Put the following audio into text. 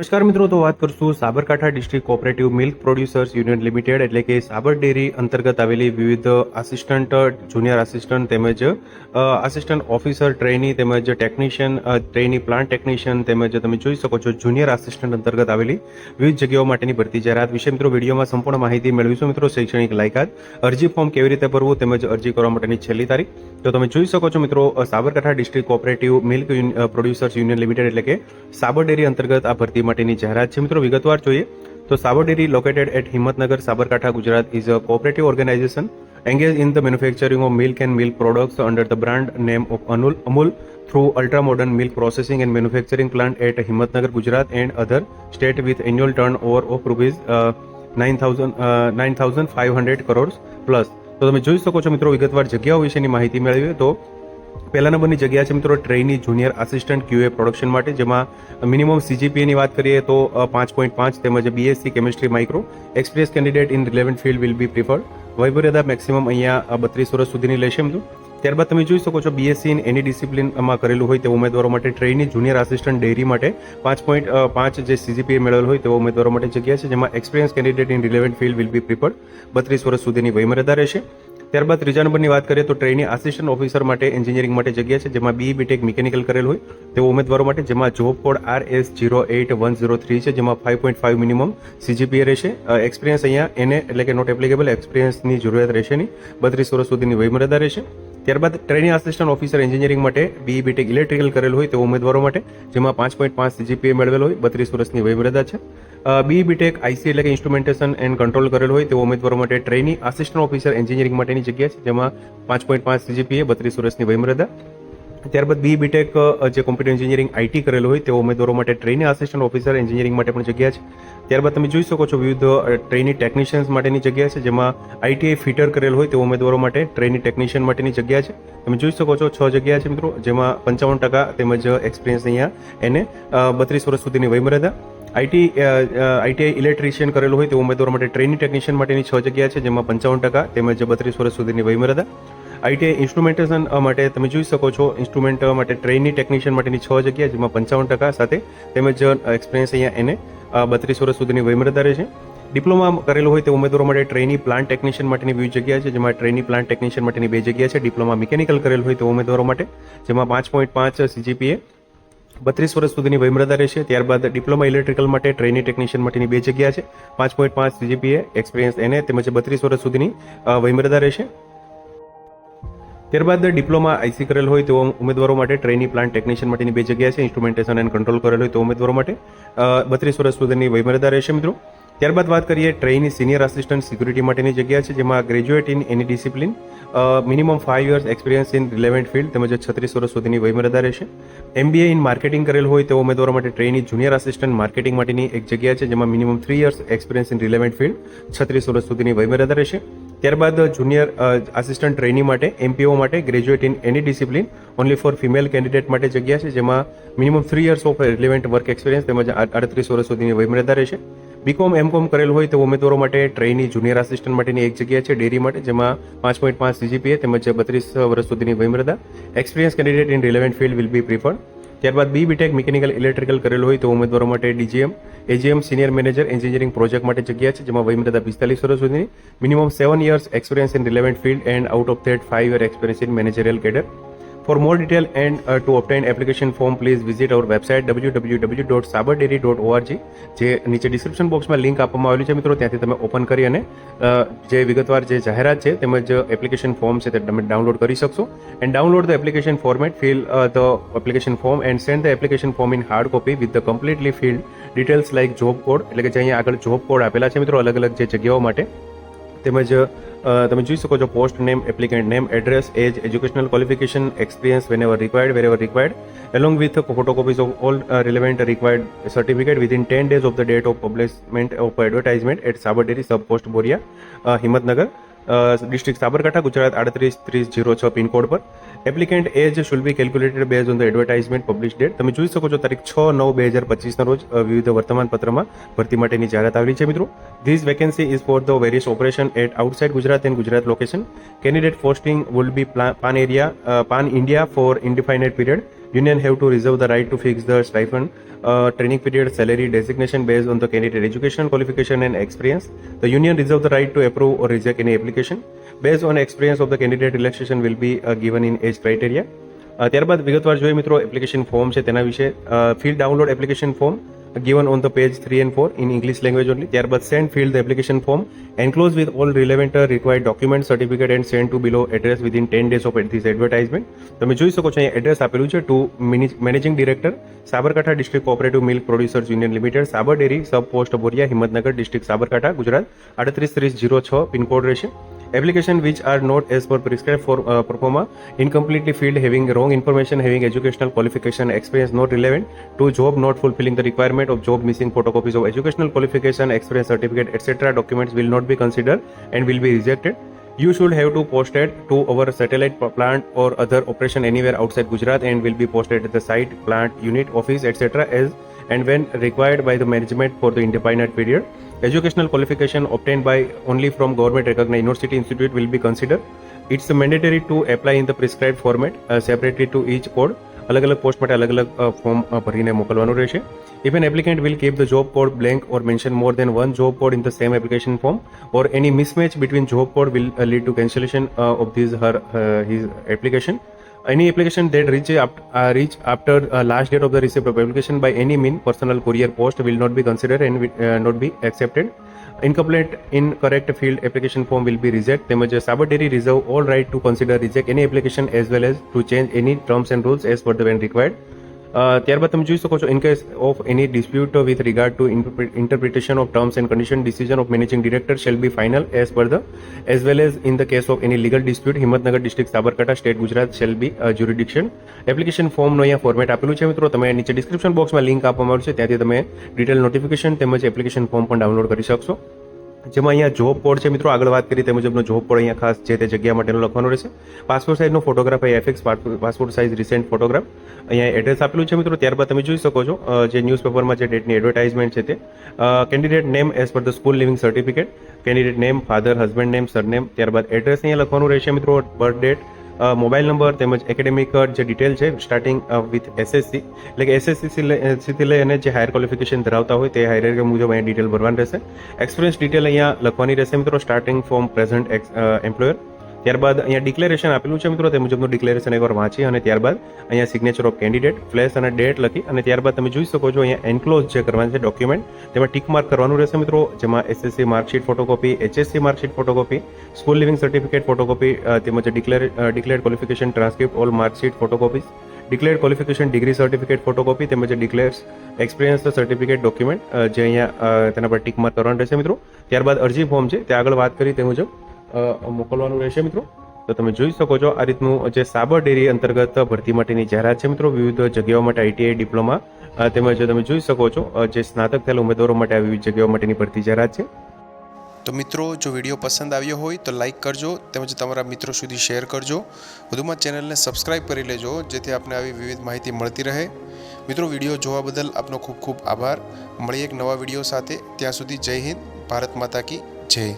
નમસ્કાર મિત્રો, તો વાત કરશું Sabarkantha district cooperative milk producers union limited એટલે કે સાબર ડેરી અંતર્ગત આવેલી વિવિધ આસિસ્ટન્ટ, જુનિયર આસિસ્ટન્ટ તેમજ આસિસ્ટન્ટ ઓફિસર, ટ્રેની તેમજ ટેકનિશિયન ટ્રેની પ્લાન્ટ ટેકનિશિયન તેમજ તમે જોઈ શકો છો જુનિયર આસિસ્ટન્ટ અંતર્ગત આવેલી વિવિધ જગ્યાઓ માટેની ભરતી જાહેરાત. વિશે મિત્રો વિડીયોમાં સંપૂર્ણ માહિતી મેળવીશું મિત્રો, શૈક્ષણિક લાયકાત, અરજી ફોર્મ કેવી રીતે ભરવું તેમજ અરજી કરવા માટેની છેલ્લી તારીખ. તો તમે જોઈ શકો છો મિત્રો Sabarkantha district cooperative milk producers union limited એટલે કે સાબર ડેરી અંતર્ગત આ ભરતી માટેની જાહેરાત છે મિત્રો વિગતવાર જોઈએ તો Sabar dairy located at Himmatnagar Sabarkantha Gujarat is a cooperative organisation engaged in the manufacturing of milk and milk products under the brand name of Anul Amul through ultra modern milk processing and manufacturing plant at Himmatnagar, Gujarat and other state with annual turnover of rupees uh, 9,000 uh, 9,500 crores plus તો તમે જોઈ શકો છો મિત્રો વિગતવાર જગ્યાઓ વિશેની માહિતી મેળવીએ તો પહેલા નંબરની જગ્યા છે મિત્રો trainee junior assistant QA production માટે, જેમાં મિનિમમ સીજીપીએની વાત કરીએ તો પાંચ પોઈન્ટ પાંચ તેમજ BSc chemistry micro express candidate in relevant field will be preferred વૈભવ્યતા maximum અહીંયા બત્રીસ વર્ષ સુધીની લેશે મિત્રો. ત્યારબાદ તમે જોઈ શકો છો બીએસસી ઇન એની ડિસિપ્લિનમાં કરેલું હોય તે ઉમેદવારો માટે ટ્રેની જુનિયર આસિસ્ટન્ટ ડેરી માટે પાંચ પોઈન્ટ પાંચ જે સીજીપીએ મેળવેલ હોય તેવા ઉમેદવારો માટે જગ્યા છે, જેમાં experience candidate in relevant field will be preferred બત્રીસ વર્ષ સુધીની વયમર્યાદા રહેશે. ત્યારબાદ ત્રીજા નંબરની વાત કરીએ તો ટ્રેની આસિસ્ટન્ટ ઓફિસર માટે એન્જિનિયરિંગ માટે જગ્યા છે, જેમાં બી બીટેક મિકેનિકલ કરેલ હોય. તેવા ઉમેદવારો માટે, જેમાં job code R S zero eight one zero three છે, જેમાં five point five minimum CGPA રહેશે. એક્સપિરિયન્સ અહીંયા એને, એટલે કે નોટ એપ્લિકેબલ એક્સપિરિયન્સની જરૂરિયાત રહેશે નહીં. બત્રીસ વર્ષ સુધીની વયમર્યાદા રહેશે. ત્યારબાદ ટ્રેનિંગ આસિસ્ટન્ટ ઓફિસર એન્જિનિયરિંગ માટે બી બીટેક ઇલેક્ટ્રિકલ કરેલ હોય તેવા ઉમેદવારો માટે, જેમાં પાંચ પોઈન્ટ પાંચ સીજીપીએ મેળવેલ હોય, બત્રીસ વર્ષની વયમર્યાદા છે. બી બીટેક આઈસી એટલે કે ઇન્સ્ટ્રુમેન્ટેશન એન્ડ કંટ્રોલ કરેલ હોય તેવા ઉમેદવારો માટે ટ્રેની આસિસ્ટન્ટ ઓફિસર એન્જિનિયરિંગ માટેની જગ્યા છે, જેમાં પાંચ પોઈન્ટ પાંચ સીજીપીએ, બત્રીસ વર્ષની વયમર્યાદા. ત્યારબાદ બી બીટેક જે કોમ્પ્યુટર એન્જિનિયરિંગ આઈટી કરેલું હોય તેવા ઉમેદવારો માટે ટ્રેની આસિસ્ટન્ટ ઓફિસર એન્જિનિયરિંગ માટે પણ જગ્યા છે. ત્યારબાદ તમે જોઈ શકો છો વિવિધ ટ્રેની ટેકનિશિયન્સ માટેની જગ્યા છે, જેમાં આઈટીઆઈ ફિટર કરેલ હોય તેવા ઉમેદવારો માટે ટ્રેની ટેકનિશિયન માટેની જગ્યા છે. તમે જોઈ શકો છો છ જગ્યા છે મિત્રો, જેમાં પંચાવન ટકા તેમજ એક્સપિરિયન્સ અહીંયા એને બત્રીસ વર્ષ સુધીની વયમર્યાદા. આઈટી આઈટીઆઈ ઇલેક્ટ્રિશિયન કરેલું હોય તે ઉમેદવારો માટે ટ્રેનિંગ ટેકનિશિયન માટેની છ જગ્યા છે, જેમાં પંચાવન ટકા તેમજ બત્રીસ વર્ષ સુધીની વયમર્યાદા. આઈટીઆઈ ઇન્સ્ટ્રુમેન્ટેશન માટે તમે જોઈ શકો છો ઇન્સ્ટ્રુમેન્ટ માટે ટ્રેનિંગ ટેકનિશિયન માટેની છ જગ્યા, જેમાં પંચાવન ટકા સાથે તેમજ એક્સપિરિયન્સ અહીંયા એને બત્રીસ વર્ષ સુધીની વયમર્યાદા રહેશે ડિપ્લોમા કરેલું હોય તે ઉમેદવારો માટે ટ્રેની પ્લાન્ટ ટેકનિશિયન માટેની વિવિધ જગ્યા છે, જેમાં ટ્રેની પ્લાન્ટ ટેકનિશિયન માટેની બે જગ્યા છે. ડિપ્લોમા મિકેનિકલ કરેલ હોય તે ઉમેદવારો માટે, જેમાં પાંચ પોઈન્ટ પાંચ સીજીપીએ બત્રીસ વર્ષ સુધીની વયમર્યાદા રહેશે. ત્યારબાદ ડિપ્લોમા ઇલેક્ટ્રિકલ માટે ટ્રેનિંગ ટેકનિશિયન માટેની બે જગ્યા છે. પાંચ પોઈન્ટ પાંચ સીજીપીએ એક્સપિરિયન્સ એને તેમજ બત્રીસ વર્ષ સુધીની વયમર્યાદા રહેશે. ત્યારબાદ ડિપ્લોમા આઈસી કરેલ હોય તેવા ઉમેદવારો માટે ટ્રેની પ્લાન્ટ ટેકનિશિયન માટેની બે જગ્યા છે. ઇન્સ્ટ્રુમેન્ટેશન એન્ડ કંટ્રોલ કરેલ હોય તો ઉમેદવારો માટે બત્રીસ વર્ષ સુધીની વયમર્યાદા રહેશે મિત્રો. ત્યારબાદ વાત કરીએ ટ્રેની સિનિયર આસિસ્ટન્ટ સિક્યુરિટી માટેની જગ્યા છે, જેમાં graduate in any discipline minimum five years experience in relevant field તેમજ છત્રીસ વર્ષ સુધીની વયમર્યાદા રહેશે. એમબીએ ઇન માર્કેટિંગ કરેલ હોય તેવા ઉમેદવારો માટે ટ્રેની જુનિયર આસિસ્ટન્ટ માર્કેટિંગ માટેની એક જગ્યા છે, જેમાં minimum three years experience in relevant field છત્રીસ વર્ષ સુધીની વયમર્યાદા રહેશે. ત્યારબાદ જુનિયર આસિસ્ટન્ટ ટ્રેની માટે એમપીઓ માટે graduate in any discipline only for female candidate માટે જગ્યા છે, જેમાં minimum three years of relevant work experience તેમજ આડત્રીસ વર્ષ સુધીની વયમર્યાદા રહેશે. બીકોમ એમકોમ કરેલ હોય તો ઉમેદવારો માટે ટ્રેની જુનિયર આસિસ્ટન્ટ માટેની એક જગ્યા છે ડેરી માટે, જેમાં પાંચ પોઈન્ટ પાંચ સીજીપીએ તેમજ બત્રીસ વર્ષ સુધીની વયમર્યાદા. Experience candidate in relevant field will be preferred ત્યારબાદ બી બીટેક મિકેનિકલ ઇલેક્ટ્રિકલ કરેલ હોય તો ઉમેદવારો માટે DGM AGM senior manager engineering project માટે જગ્યા છે, જેમાં વયમર્યાદા પિસ્તાલીસ વર્ષ સુધીની minimum seven years experience in relevant field and out of that five year experience in managerial cadre For more detail and uh, to obtain application form, please visit our website www.sabardairy.org જે નીચે description બોક્સમાં link આપવામાં આવેલી છે મિત્રો ત્યાંથી તમે open કરી અને જે વિગતવાર જે જાહેરાત છે તેમજ એપ્લિકેશન ફોર્મ છે તે તમે ડાઉનલોડ કરી શકશો. And download the application format fill the application form and send the application form in hard copy with the completely filled details like job code એટલે કે જે અહીંયા આગળ જોબ કોડ આપેલા છે મિત્રો અલગ અલગ જે જગ્યાઓ માટે. તેમજ તમે જોઈ શકો છો post name applicant name address age educational qualification experience whenever required wherever required of all uh, relevant required certificate within 10 days of the date of publishment of advertisement at Sabar Dairy Sub Post Boria, uh, Himmatnagar district Sabarkantha Gujarat આડત્રીસ ત્રીસ zero છ pin code પર applicant age shall be calculated base on the advertisement publish date તમે જોઈ શકો છો તારીખ છ નવ બે હજાર પચીસના રોજ વિવિધ વર્તમાન પત્રમાં ભરતી માટેની જાહેરાત આવેલી છે મિત્રો. This vacancy is for the various operation at outside Gujarat and Gujarat location candidate posting will be pan area pan India for indefinite period. union have to reserve the right to fix the stipend uh, training period salary designation based on the candidate education qualification and experience the union reserve the right to approve or reject any application based on experience of the candidate relaxation will be uh, given in age criteria અ, ત્યારબાદ વિગતવાર જોઈએ મિત્રો application form છે તેના વિશે fill download application form given on the page 3 and 4 in English language only. ત્યારબાદ the application form enclosed with all relevant uh, required documents, certificate and send to below address within 10 days of this advertisement. તમે જોઈ શકો છો અહીંયા address આપેલું છે to managing director Sabarkantha district cooperative milk producers union limited Sabar dairy sub post Boria Himmatnagar district Sabarkantha Gujarat આડત્રીસ ત્રીસ zero છ પિનકોડ રહેશે application which are not as per prescribed for uh, incompletely filled having wrong information having educational qualification experience not relevant to job not fulfilling the requirement of job missing photocopies of educational qualification experience certificate etc documents will not be considered and will be rejected. You should have to posted to our satellite plant or other operation anywhere outside gujarat and will be posted at the site plant unit office etc as and when required by the management for the indefinite period educational qualification obtained by only from government recognized university institute will be considered it's mandatory to apply in the prescribed format uh, separately to each code અલગ અલગ post માટે અલગ અલગ form ભરીને મોકલવાનું રહેશે if an applicant will keep the job code blank or mention more than one job code in the same application form or any mismatch between job code will lead to cancellation of these her his application any application that reach, up, uh, reach after uh, last date of the receipt of application by any mean personal courier post will not be considered and will, uh, not be accepted incomplete incorrect field application form will be rejected તેમજ Sabar Dairy reserve all right to consider reject any application as well as to change any terms and rules as per the when required uh, ત્યારબાદ તમે જોઈ શકો છો in case of any dispute with regard to interpretation of terms and condition decision of managing director shall be final as per the as well as in the case of any legal dispute Himmatnagar district Sabarkantha state Gujarat shall be jurisdiction application ફોર્મનો અહીંયા format આપેલું છે મિત્રો, તમે નીચે description બોક્સમાં link આપવામાં આવ્યું છે ત્યાંથી તમે ડિટેલ નોટિફિકેશન તેમજ એપ્લિકેશન ફોર્મ પણ ડાઉનલોડ કરી શકશો. જેમાં અહીંયા જોબ કોડ છે. મિત્રો, આગળ વાત કરી તે મુજબનો જોબ કોડ અહીંયા ખાસ જે તે જગ્યા માટેનો લખવાનો રહેશે. Passport સાઇઝનો photograph affix passport size recent photograph અહીંયા એડ્રેસ આપેલું છે મિત્રો. ત્યારબાદ તમે જોઈ શકો છો જે ન્યૂઝપેપરમાં જે ડેટની એડવર્ટાઇઝમેન્ટ છે તે. Candidate name as per the school leaving certificate candidate name father husband name surname ત્યારબાદ એડ્રેસ અહીંયા લખવાનું રહેશે મિત્રો બર્થ ડેટ મોબાઈલ નંબર તેમજ એકેડેમિક જે ડિટેલ છે સ્ટાર્ટિંગ વિથ એસએસસી એટલે કે એસએસસી થી લઈ અને જે હાયર ક્વોલિફિકેશન ધરાવતા હોય તે હાયર મુજબ અહીંયા ડિટેલ ભરવાની રહેશે. એક્સપિરિયન્સ ડિટેલ અહીંયા લખવાની રહેશે મિત્રો સ્ટાર્ટિંગ ફ્રોમ પ્રેઝન્ટ એમ્પ્લોયર ત્યારબાદ અહીંયા ડિક્લેરેશન આપેલું છે મિત્રો, તે મુજબનું ડિક્લેરેશન એકવાર વાંચી અને ત્યારબાદ અહીંયા સિગ્નેચર ઓફ કેન્ડિડેટ ફ્લેશ અને ડેટ લખી અને ત્યારબાદ તમે જોઈ શકો છો અહીંયા એન્ક્લોઝ જે કરવાનું છે ડોક્યુમેન્ટ તેમાં ટીક માર્ક કરવાનું રહેશે મિત્રો, જેમાં SSC marksheet photocopy HSC marksheet photocopy school leaving certificate photocopy તેમજ declare declared qualification transcript all marksheet photocopies declared qualification degree certificate photocopy તેમજ ડિક્લેર્સ એક્સપિરિયન્સ સર્ટિફિકેટ ડોક્યુમેન્ટ જે અહીંયા તેના પર ટીક માર્ક કરવાનું રહેશે મિત્રો. ત્યારબાદ અરજી ફોર્મ છે, તે આગળ વાત કરી તે મુજબ મોકલવાનું રહેશે મિત્રો? તો તમે જોઈ શકો છો આ રીતનું જે સાબર ડેરી અંતર્ગત ભરતી માટેની જાહેરાત છે મિત્રો, વિવિધ જગ્યાઓ માટે આઈટીઆઈ ડિપ્લોમા તેમજ તમે જોઈ શકો છો જે સ્નાતક થયેલા ઉમેદવારો માટે આ વિવિધ જગ્યાઓ માટેની ભરતી જાહેરાત છે. તો મિત્રો, જો વીડિયો પસંદ આવ્યો હોય તો લાઇક કરજો, તેમજ તમારા મિત્રો સુધી શેર કરજો. વધુમાં ચેનલને સબસ્ક્રાઇબ કરી લેજો, જેથી આપને આવી વિવિધ માહિતી મળતી રહે. મિત્રો, વીડિયો જોવા બદલ આપનો ખૂબ ખૂબ આભાર. મળીએ એક નવા વીડિયો સાથે. ત્યાં સુધી જય હિન્દ, ભારત માતા કી જય.